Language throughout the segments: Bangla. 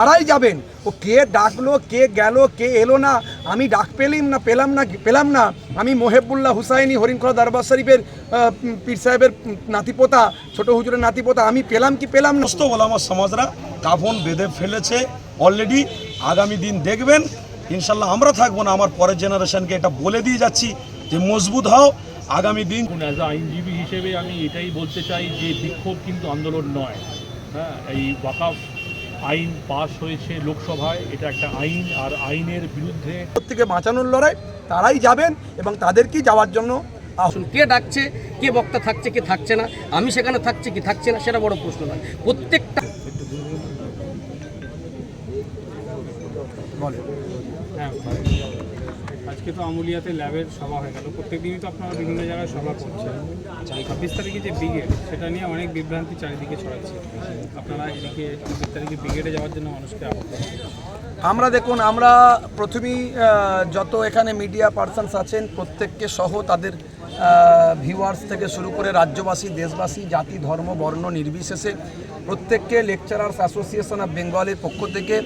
তারাই যাবেন। ও কে ডাকলো কে গেল কে এলো না আমি ডাক পেলিম না পেলাম না পেলাম না। আমি মোহেবুল্লাহ হুসাইনি হরিণখোলা দরবার শরীফের পীর সাহেবের নাতিপোতা ছোট হুজুরের নাতিপোতা। আমি পেলাম কি পেলাম না? সমস্ত আমার সমাজরা কাফন বেঁধে ফেলেছে। অলরেডি আগামী দিন দেখবেন। ইনশাল্লাহ আমরা থাকব না আমার পরের জেনারেশনকে এটা বলে দিয়ে যাচ্ছি যে মজবুত হও। আগামী দিন অ্যাজ আইনজীবী হিসেবে আমি এটাই বলতে চাই যে বিক্ষোভ কিন্তু আন্দোলন নয়। হ্যাঁ এই ওয়াকাফ আইন পাশ হয়েছে লোকসভায় এটা একটা আইন আর আইনের বিরুদ্ধে প্রত্যেকে বাঁচানোর লড়াই তারাই যাবেন এবং তাদেরকেই যাওয়ার জন্য আসুন কে ডাকছে কে বক্তা থাকছে কে থাকছে না আমি সেখানে থাকছে কি থাকছে না সেটা বড় প্রশ্ন নয়। প্রত্যেকটা হ্যাঁ আজকে তো আমুলিয়াতে ল্যাবের সভা হয়ে গেল। প্রত্যেক দিনই তো আপনারা বিভিন্ন জায়গায় সভা করছেন। ছাব্বিশ তারিখে যে ব্রিগেড, সেটা নিয়ে অনেক বিভ্রান্তি চারিদিকে ছড়াচ্ছে। আপনারা এদিকে ছাব্বিশ তারিখে ব্রিগেডে যাওয়ার জন্য মানুষকে আহ্বান আমরা দেখুন, আমরা প্রথমেই যত এখানে মিডিয়া পার্সনস আছেন, প্রত্যেককে সহ তাদের ভিউয়ার্স থেকে শুরু করে রাজ্যবাসী, দেশবাসী, জাতি, ধর্ম, বর্ণ নির্বিশেষে প্রত্যেককে লেকচারার্স অ্যাসোসিয়েশন অফ বেঙ্গলের পক্ষ থেকে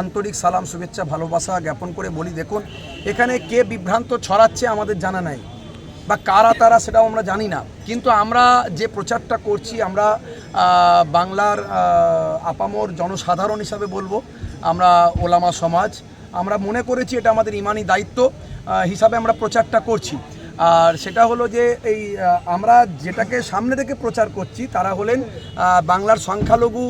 আন্তরিক সালাম, শুভেচ্ছা, ভালোবাসা জ্ঞাপন করে বলি, দেখুন, এখানে কে বিভ্রান্ত ছড়াচ্ছে আমাদের জানা নাই, বা কারা তারা সেটাও আমরা জানি না, কিন্তু আমরা যে প্রচারটা করছি, আমরা বাংলার আপামর জনসাধারণ হিসাবে বলব, আমরা ওলামা সমাজ, আমরা মনে করেছি এটা আমাদের ইমানি দায়িত্ব হিসাবে আমরা প্রচারটা করছি। আর সেটা হলো যে এই আমরা যেটাকে সামনে রেখে প্রচার করছি, তারা হলেন বাংলার সংখ্যালঘু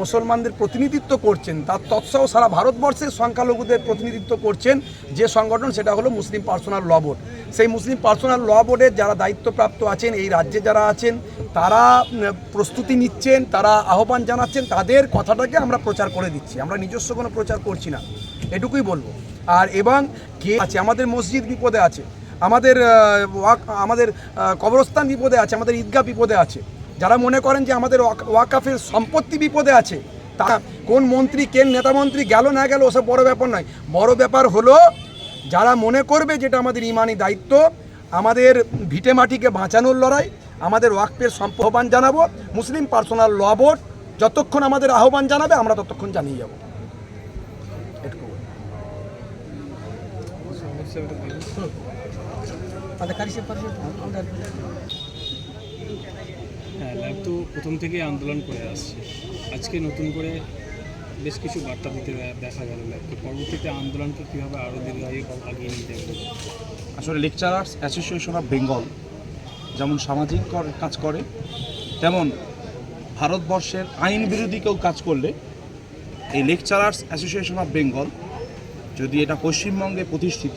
মুসলমানদের প্রতিনিধিত্ব করছেন। তার তৎসহ সারা ভারতবর্ষের সংখ্যালঘুদের প্রতিনিধিত্ব করছেন যে সংগঠন, সেটা হলো মুসলিম পার্সোনাল ল বোর্ড। সেই মুসলিম পার্সোনাল ল বোর্ডের যারা দায়িত্বপ্রাপ্ত আছেন, এই রাজ্যে যারা আছেন, তারা প্রস্তুতি নিচ্ছেন, তারা আহ্বান জানাচ্ছেন, তাদের কথাটাকে আমরা প্রচার করে দিচ্ছি। আমরা নিজস্ব কোনো প্রচার করছি না। এটুকুই বলব। আর এবং কে আছে? আমাদের মসজিদ বিপদে আছে। আমাদের ওয়াক- আমাদের কবরস্থান বিপদে আছে, আমাদের ঈদগাহ বিপদে আছে। যারা মনে করেন যে আমাদের ওয়াক- ওয়াকাফের সম্পত্তি বিপদে আছে তা কোন মন্ত্রী, কেন নেতা মন্ত্রী গেল না গেল, ওসব বড় ব্যাপার নয়। বড় ব্যাপার হলো, যারা মনে করবে যেটা আমাদের ইমানি দায়িত্ব, আমাদের ভিটে মাটিকে বাঁচানোর লড়াই, আমাদের ওয়াকফের সম্পাহবান জানাব, মুসলিম পার্সোনাল ল বোর্ড যতক্ষণ আমাদের আহ্বান জানাবে, আমরা ততক্ষণ জানিয়ে যাব। হ্যাঁ ল্যাব তো প্রথম থেকেই আন্দোলন করে আসছে। আজকে নতুন করে বেশ কিছু বার্তা দিতে দেখা গেল ল্যাবকে পরবর্তীতে আন্দোলনকে কীভাবে আরও দীর্ঘায়ু আগিয়ে নিয়ে যাবে আসলে লেকচারার্স অ্যাসোসিয়েশন অফ বেঙ্গল যেমন সামাজিক কর- কাজ করে তেমন ভারতবর্ষের আইন বিরোধী কেউ কাজ করলে এই লেকচারার্স অ্যাসোসিয়েশন অফ বেঙ্গল যদি এটা পশ্চিমবঙ্গে প্রতিষ্ঠিত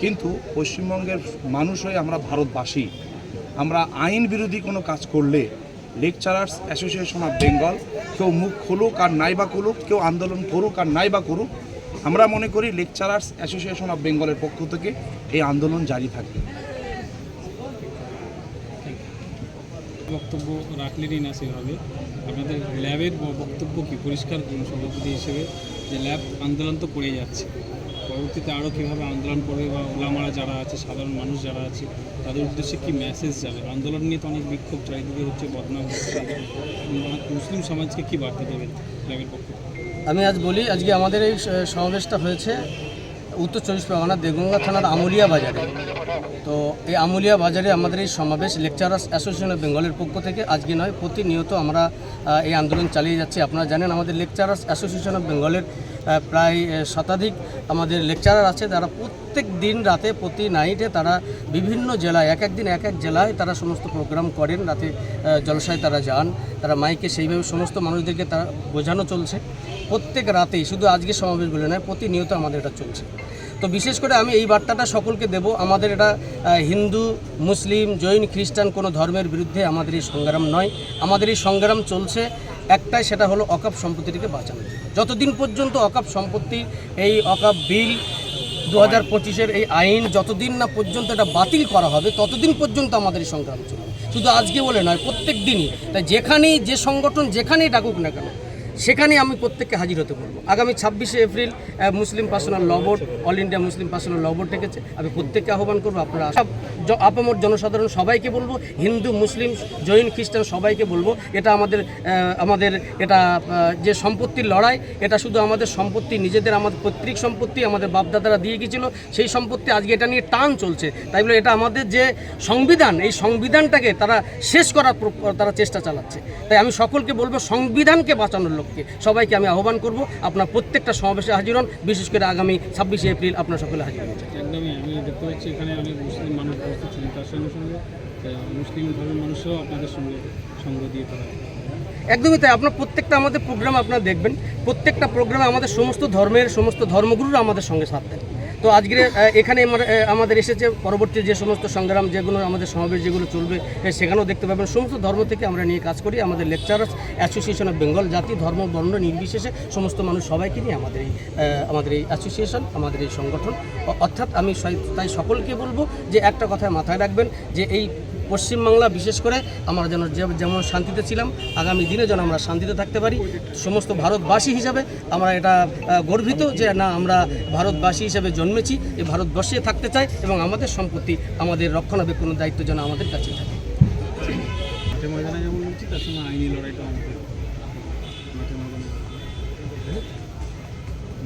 কিন্তু পশ্চিমবঙ্গের মানুষ হয়ে আমরা ভারতবাসী, আমরা আইন বিরোধী কোনো কাজ করলে লেকচারার্স অ্যাসোসিয়েশন অফ বেঙ্গল কেউ মুখ খুলুক আর নাই বা খুলুক, কেউ আন্দোলন করুক আর নাই বা করুক, আমরা মনে করি লেকচারার্স অ্যাসোসিয়েশন অফ বেঙ্গলের পক্ষ থেকে এই আন্দোলন জারি থাকবে। বক্তব্য রাখলেনই না সেভাবে। আপনাদের ল্যাবের বক্তব্য কি? পরিষ্কার সভাপতি হিসেবে যে ল্যাব আন্দোলন তো করে যাচ্ছে। পরবর্তীতে আরও কীভাবে আন্দোলন করবে বা ওলামারা যারা আছে, সাধারণ মানুষ যারা আছে, তাদের উদ্দেশ্যে কি মেসেজ যাবে? আন্দোলন নিয়ে তো অনেক বিক্ষোভ, চারিদিকে হচ্ছে বদনাম হচ্ছে। মুসলিম সমাজকে কি বার্তা দেবেন ল্যাবের পক্ষ? আমি আজ বলি, আজকে আমাদের এই সমাবেশটা হয়েছে উত্তর চব্বিশ পরগনা দেগঙ্গা থানার আমুলিয়া বাজারে। তো এই আমুলিয়া বাজারে আমাদের এই সমাবেশ লেকচারার্স অ্যাসোসিয়েশন অফ বেঙ্গলের পক্ষ থেকে আজকে নয়, প্রতিনিয়ত আমরা এই আন্দোলন চালিয়ে যাচ্ছি। আপনারা জানেন, আমাদের লেকচারার্স অ্যাসোসিয়েশন অফ বেঙ্গলের প্রায় শতাধিক আমাদের লেকচারার আছে, তারা প্রত্যেক দিন রাতে, প্রতি নাইটে তারা বিভিন্ন জেলায়, এক এক দিন এক এক জেলায় তারা সমস্ত প্রোগ্রাম করেন, রাতে জলসায় তারা যান, তারা মাইকে সেইভাবে সমস্ত মানুষদেরকে তারা বোঝানো চলছে। প্রত্যেক রাতেই, শুধু আজকে সমাবেশ বলে নয়, প্রতিনিয়ত আমাদের এটা চলছে। তো বিশেষ করে আমি এই বার্তাটা সকলকে দেব, আমাদের এটা হিন্দু, মুসলিম, জৈন, খ্রিস্টান কোনো ধর্মের বিরুদ্ধে আমাদের এই সংগ্রাম নয়। আমাদের এই সংগ্রাম চলছে একটাই সেটা হলো অকাপ সম্পত্তিটিকে বাঁচানো। যতদিন পর্যন্ত অকাপ সম্পত্তি, এই অকাপ বিল দু হাজার পঁচিশের এই আইন যতদিন না পর্যন্ত এটা বাতিল করা হবে, ততদিন পর্যন্ত আমাদের এই সংগ্রাম চলবে। শুধু আজকে বলে নয়, প্রত্যেক দিনই। তাই যেখানেই যে সংগঠন যেখানেই ডাকুক না কেন সেখানে আমি প্রত্যেককে হাজির হতে বলব। আগামী ছাব্বিশে April Muslim personal law board all India Muslim personal law board ডেকেছে। আমি প্রত্যেককে আহ্বান করব, আপনারা সব আপামর জনসাধারণ সবাইকে বলব, হিন্দু, মুসলিম, জৈন, খ্রিস্টান সবাইকে বলব, এটা আমাদের আমাদের, এটা যে সম্পত্তির লড়াই, এটা শুধু আমাদের সম্পত্তি, নিজেদের আমাদের পৈতৃক সম্পত্তি, আমাদের বাপদাদারা দিয়ে গিয়েছিল, সেই সম্পত্তি আজকে এটা নিয়ে টান চলছে। তাই বলে এটা আমাদের যে সংবিধান, এই সংবিধানটাকে তারা শেষ করার তারা চেষ্টা চালাচ্ছে। তাই আমি সকলকে বলব, সংবিধানকে বাঁচানোর লক্ষ্যে সবাইকে আমি আহ্বান করব আপনার প্রত্যেকটা সমাবেশে হাজির হন বিশেষ করে আগামী ছাব্বিশে এপ্রিল আপনার সকলে হাজির হন একদমই আমি দেখতে পাচ্ছি এখানে অনেক মুসলিম মানুষ উপস্থিত ছিলেন তার সঙ্গে সঙ্গে মুসলিম ধর্মের মানুষও আপনাদের সঙ্গে সঙ্গ দিয়ে তারা একদমই তাই আপনার প্রত্যেকটা আমাদের প্রোগ্রাম আপনারা দেখবেন প্রত্যেকটা প্রোগ্রামে আমাদের সমস্ত ধর্মের সমস্ত ধর্মগুরুরা আমাদের সঙ্গে সাথ দেন। তো আজকে এখানে আমাদের এসেছে পরবর্তী যে সমস্ত সংগ্রাম, যেগুলো আমাদের সমাবেশ যেগুলো চলবে সেখানেও দেখতে পাবেন। সমস্ত ধর্ম থেকে আমরা নিয়ে কাজ করি। আমাদের লেকচারার্স অ্যাসোসিয়েশন অফ বেঙ্গল জাতি, ধর্ম, বর্ণ নির্বিশেষে সমস্ত মানুষ সবাইকে নিয়ে আমাদের এই আমাদের এই অ্যাসোসিয়েশন আমাদের এই সংগঠন। অর্থাৎ আমি তাই সকলকে বলব যে একটা কথা মাথায় রাখবেন যে এই পশ্চিমবাংলা বিশেষ করে আমরা যেন যেমন শান্তিতে ছিলাম আগামী দিনে যেন আমরা শান্তিতে থাকতে পারি। সমস্ত ভারতবাসী হিসাবে আমরা এটা গর্বিত যে না আমরা ভারতবাসী হিসাবে জন্মেছি এই ভারতবর্ষে থাকতে চাই এবং আমাদের সম্পত্তি আমাদের রক্ষণাবেক্ষণের দায়িত্ব যেন আমাদের কাছে থাকে।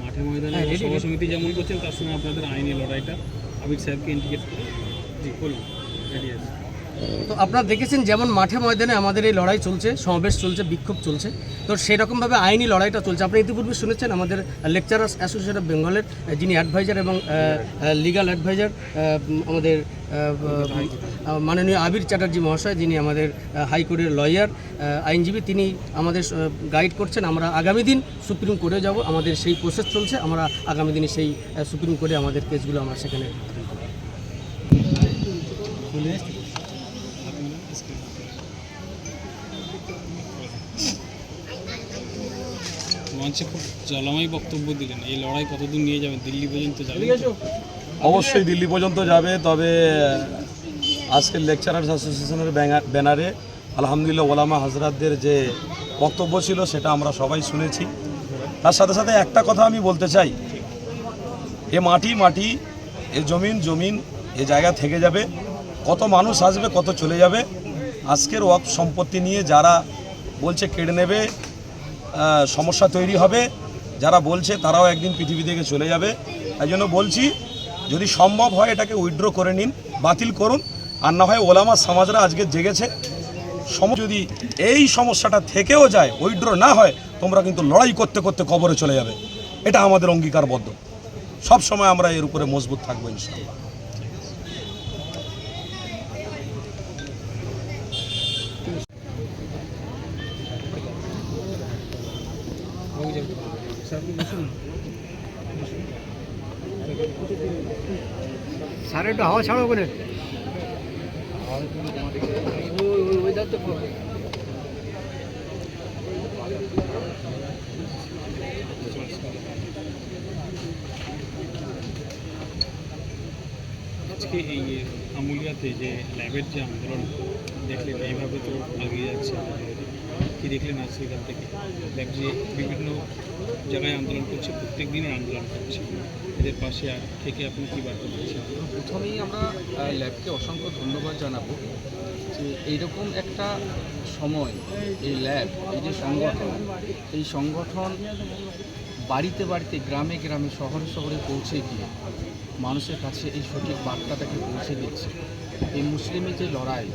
মাঠে ময়দানে হ্যাঁ, ready, সভা সমিতি যেমন করছেন তার সঙ্গে আপনাদের আইনি লড়াইটা। আবির সাহেবকে ইন্ডিকেট করে। জি বলুন। রেডি আছে। তো আপনারা দেখেছেন যেমন মাঠে ময়দানে আমাদের এই লড়াই চলছে, সমাবেশ চলছে, বিক্ষোভ চলছে। তো সেরকমভাবে আইনি লড়াইটা চলছে। আপনি ইতিপূর্বে শুনেছেন আমাদের লেকচারার্স অ্যাসোসিয়েশন অফ বেঙ্গলের যিনি অ্যাডভাইজার এবং লিগাল অ্যাডভাইজার আমাদের মাননীয় আবির চ্যাটার্জি মহাশয়, যিনি আমাদের হাইকোর্টের লয়ার আইনজীবী, তিনি আমাদের গাইড করছেন। আমরা আগামী দিন সুপ্রিম কোর্টে যাব। আমাদের সেই প্রসেস চলছে। আমরা আগামী দিনে সেই সুপ্রিম কোর্টে আমাদের কেসগুলো আমরা সেখানে খুব জলময় বক্তব্য দিলেন। এই লড়াই কতদূর নিয়ে যাবেন দিল্লি পর্যন্ত যাবেন তো? অবশ্যই দিল্লি পর্যন্ত যাবে তবে আজকের লেকচারার্স অ্যাসোসিয়েশনের ব্যানারে আলহামদুলিল্লাহ ওলামা হাজরাতদের যে বক্তব্য ছিল সেটা আমরা সবাই শুনেছি। তার সাথে সাথে একটা কথা আমি বলতে চাই। এ মাটি মাটি এ জমিন জমিন এ জায়গা থেকে যাবে। কত মানুষ আসবে কত চলে যাবে? আজকের ওয়াক সম্পত্তি নিয়ে যারা বলছে কেড়ে নেবে সমস্যা তৈরি হবে। যারা বলছে তারাও একদিন পৃথিবী থেকে চলে যাবে। তাই জন্য বলছি, যদি সম্ভব হয় এটাকে উইথড্র করে নিন, বাতিল করুন। আর না হয় ওলামা সমাজরা আজকে জেগেছে। সম যদি এই সমস্যাটা থেকেও যায় উইথড্র না হয়, তোমরা কিন্তু লড়াই করতে করতে কবরে চলে যাবে। এটা আমাদের অঙ্গীকারবদ্ধ। সব সময় আমরা এর উপরে মজবুত থাকব, ইনশাআল্লাহ। স্যার একটু হাওয়া ছাড়ো করে আজকে এই আমুলিয়াতে যে ল্যাবের যে আন্দোলন, দেখলেন এইভাবে তো এগিয়ে যাচ্ছে। কি দেখলেন আজ সেখান থেকে? ল্যাব যে বিভিন্ন জায়গায় আন্দোলন করছে, প্রত্যেক দিনই আন্দোলন করছে। এদের পাশে আর থেকে আপনি কী বার্তা দিচ্ছেন? প্রথমেই আমরা ল্যাবকে অসংখ্য ধন্যবাদ জানাব যে এইরকম একটা সময়, এই ল্যাব, এই যে সংগঠন, এই সংগঠন বাড়িতে বাড়িতে, গ্রামে গ্রামে, শহরে শহরে পৌঁছে গিয়ে মানুষের কাছে এই সঠিক বার্তাটাকে পৌঁছে দিচ্ছে। এই মুসলিমের যে লড়াই,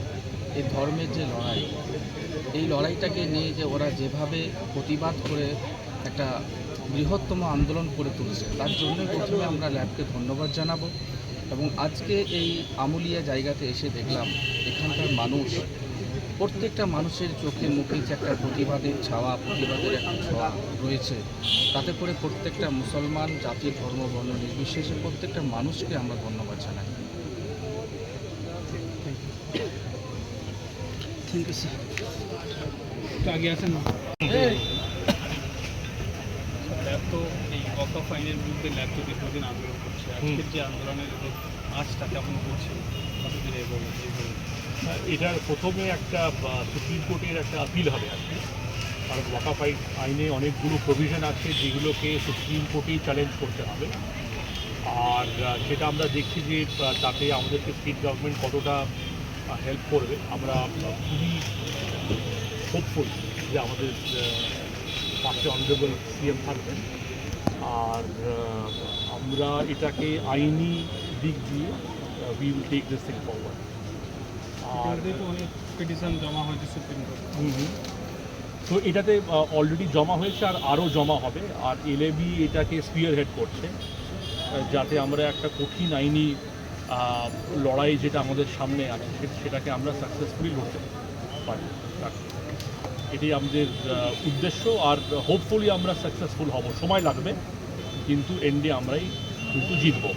এই ধর্মের যে লড়াই, এই লড়াইটাকে নিয়ে যে ওরা যেভাবে প্রতিবাদ করে একটা বৃহত্তম আন্দোলন করে তুলছে। তার জন্য প্রথমে আমরা ল্যাবকে ধন্যবাদ জানাব এবং আজকে এই আমুলিয়া জায়গাতে এসে দেখলাম এখানকার মানুষ প্রত্যেকটা মানুষের চোখে মুখে যে একটা প্রতিবাদের ছাওয়া প্রতিবাদের একটা ছোঁয়া রয়েছে। তাতে করে প্রত্যেকটা মুসলমান জাতি ধর্ম বর্ণ নির্বিশেষে প্রত্যেকটা মানুষকে আমরা ধন্যবাদ জানাই। একটু আগে আসেন। না ল্যাব তো ওয়াকফ আইনের বিরুদ্ধে তো দীর্ঘদিন আন্দোলন করছে? আজকের যে আন্দোলনের আজটা কেমন করছে কতদিন এই বলুন এটার প্রথমে একটা সুপ্রিম কোর্টের একটা আপিল হবে আর কি কারণ ওয়াকাফ আইনে অনেকগুলো প্রভিশন আছে যেগুলোকে সুপ্রিম কোর্টেই চ্যালেঞ্জ করতে হবে। আর সেটা আমরা দেখছি যে তাতে আমাদেরকে স্টেট গভর্নমেন্ট কতটা হেল্প করবে। আমরা খুবই হোপফুল যে আমাদের পাশে অনারেবল সিএম থাকবেন। আর আমরা এটাকে আইনি দিক দিয়ে we will take this thing forward আর অনেক পিটিশন জমা হয়েছে সুপ্রিম কোর্টে। তো এটাতে অলরেডি জমা হয়েছে আর আরও জমা হবে। আর এলএবি এটাকে স্পিয়ার হেড করছে যাতে আমরা একটা কঠিন আইনি লড়াই যেটা আমাদের সামনে আছে সেটাকে আমরা সাকসেসফুলি লড়তে পারি। এটাই আমাদের উদ্দেশ্য। আর হোপফুলি আমরা সাকসেসফুল হব। সময় লাগবে। কিন্তু এন্ডে আমরাই কিন্তু জিতবো।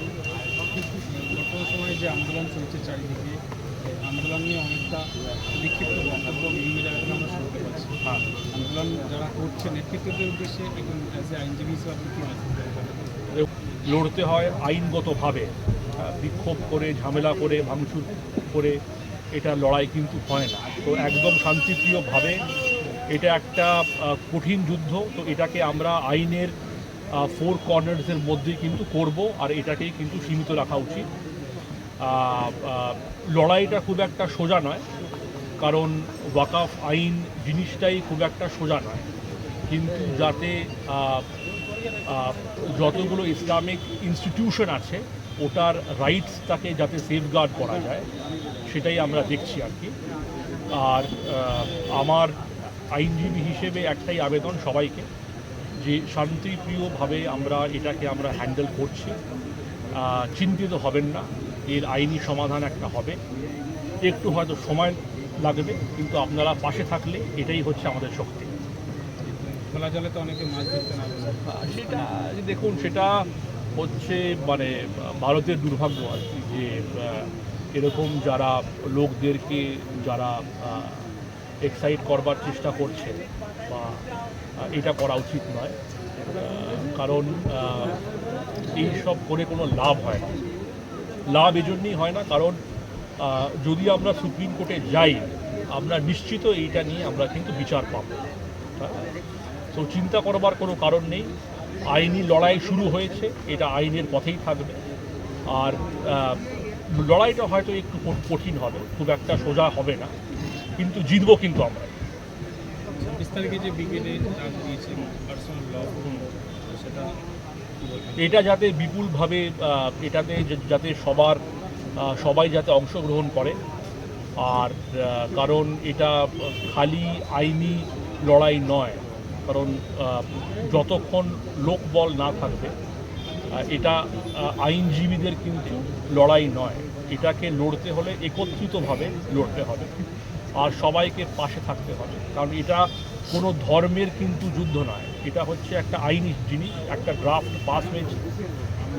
বর্তমান সময়ে যে আন্দোলন চলছে চারিদিকে আন্দোলন নিয়ে অনেকটা বিক্ষিপ্ত বক্তব্য বিভিন্ন জায়গা থেকে আমরা শুনতে পাচ্ছি। হ্যাঁ। আন্দোলন যারা করছে নেতৃত্বদের উদ্দেশ্যে এখন অ্যাজ এ আইনজীবী হিসেবে আপনি কী লড়তে হয় আইনগতভাবে। বিক্ষোভ করে ঝামেলা করে ভাঙচুর করে এটা লড়াই কিন্তু হয় না। তো একদম শান্তিপ্রিয়ভাবে এটা একটা কঠিন যুদ্ধ। তো এটাকে আমরা আইনের ফোর কর্নার্সের মধ্যেই কিন্তু করব, আর এটাকেই কিন্তু সীমিত রাখা উচিত। লড়াইটা খুব একটা সোজা নয়, কারণ ওয়াকাফ আইন জিনিসটাই খুব একটা সোজা নয়। কিন্তু যাতে যতগুলো ইসলামিক ইনস্টিটিউশন আছে, ওটার রাইটসটাকে যাতে সেফগার্ড করা যায়, সেটাই আমরা দেখছি আর কি। আর আমার আইনজীবী হিসেবে একটাই আবেদন সবাইকে যে শান্তিপ্রিয়ভাবে আমরা এটাকে আমরা হ্যান্ডেল করছি চিন্তিত হবেন না এর আইনি সমাধান একটা হবে। একটু হয়তো সময় লাগবে কিন্তু আপনারা পাশে থাকলে এটাই হচ্ছে আমাদের শক্তি। খোলা জলে তো অনেকে মাছ ধরতে না সেটা দেখুন সেটা হচ্ছে মানে ভারতের দুর্ভাগ্য আর কি যে এরকম যারা লোকদেরকে যারা এক্সাইট করবার চেষ্টা করছে বা এটা করা উচিত নয়। কারণ এই সব করে কোনো লাভ হয় না। লাভ এজন্যই হয় না, কারণ যদি আমরা সুপ্রিম কোর্টে যাই, আমরা নিশ্চিত এইটা নিয়ে আমরা কিন্তু বিচার পাবো? তো চিন্তা করবার কোনো কারণ নেই। আইনি লড়াই শুরু হয়েছে, এটা আইনের পথেই থাকবে। আর লড়াইটা হয়তো একটু কঠিন হবে, খুব একটা সোজা হবে না। কিন্তু জিতবো কিন্তু আমরা। এটা যাতে বিপুলভাবে এটাতে যাতে সবার সবাই যাতে অংশগ্রহণ করে। আর কারণ এটা খালি আইনি লড়াই নয় কারণ যতক্ষণ লোকবল না থাকবে এটা আইনজীবীদের কিন্তু লড়াই নয়। এটাকে লড়তে হলে একত্রিতভাবে লড়তে হবে। আর সবাইকে পাশে থাকতে হবে। কারণ এটা কোনো ধর্মের কিন্তু যুদ্ধ নয়। এটা হচ্ছে একটা আইনি জিনিস, একটা ড্রাফট পাস হয়েছে।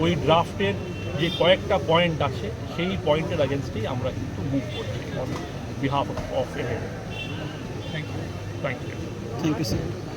ওই ড্রাফটের যে কয়েকটা পয়েন্ট আছে, সেই পয়েন্টের অ্যাগেনস্টেই আমরা কিন্তু মুভ করছি on behalf of a thank you thank you sir